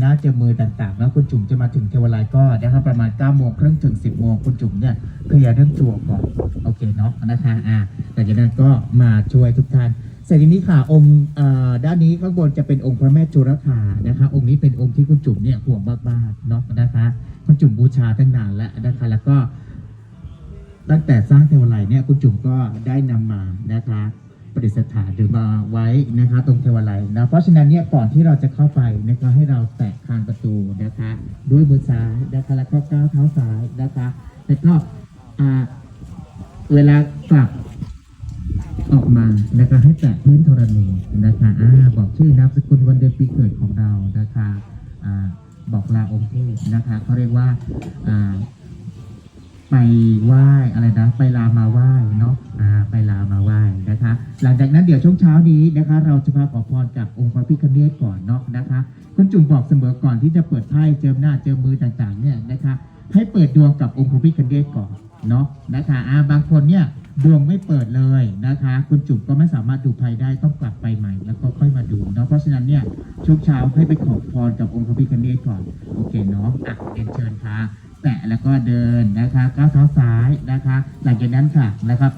หน้าเจอมือต่างๆ แล้วคุณจุ๋มจะมาถึงเทวไลยก็นะครับประมาณ9ก้าโมงครึ่งถึง 10บโมงคุณจุ๋มเนี่ยเคลียร์เรื่องตัวก่อนโอเคเนาะนะคะอ่าแต่จากนั้นก็มาช่วยทุกท่านเสร็จทีนี้ค่ะองค์อ่อด้านนี้ข้างบนจะเป็นองค์พระแม่จุรคานะคะ องค์นี้เป็นองค์ที่คุณจุ๋มเนี่ยห่วงมากๆเนาะนะคะคุณจุ๋มบูชาตั้งนานแล้วนะคะ แล้วก็ตั้งแต่สร้างเทวไลยเนี่ยคุณจุ๋มก็ได้นำมานะคะ ประดิษฐานหรือมาไว้นะคะ ตรงเทวไลยนะเพราะฉะนั้นเนี่ยก่อนที่เราจะเข้าไปนะคะให้เราแตะคานประตูนะคะ ด้วยมือซ้ายนะคะแล้วก็ก้าวเท้าซ้ายนะคะแล้วก็อ่าเวลากลับออกมานะคะให้แตะพื้นธรณีนะคะอ่าบอกชื่อนามสกุลวันเดือนปีเกิดของเรานะคะอ่าบอกลาองค์เทพนะคะเขาเรียกว่าอ่าไปไหว้อะไรนะไปลามาไหว้ หลังจากนั้นเดี๋ยวช่วงเช้านี้นะคะ เราจะมาขอพรจากองค์พระพิฆเนศก่อนเนาะนะคะ คุณจุ๋มบอกเสมอก่อนที่จะเปิดไพ่เจิมหน้าเจิมมือต่างๆเนี่ยนะคะให้เปิดดวงกับองค์พระพิฆเนศก่อนเนาะนะคะอ่าบางคนเนี่ยดวงไม่เปิดเลยนะคะ คุณจุ๋มก็ไม่สามารถดูไพ่ได้ต้องกลับไปใหม่ แล้วก็ค่อยมาดูเนาะเพราะฉะนั้นเนี่ยช่วงเช้าให้ไปขอพรกับองค์พระพิฆเนศก่อนโอเคเนาะอะเรียนเชิญค่ะแตะแล้วก็เดินนะคะก้าวเท้าซ้ายนะคะ หลังจากนั้นค่ะนะคะ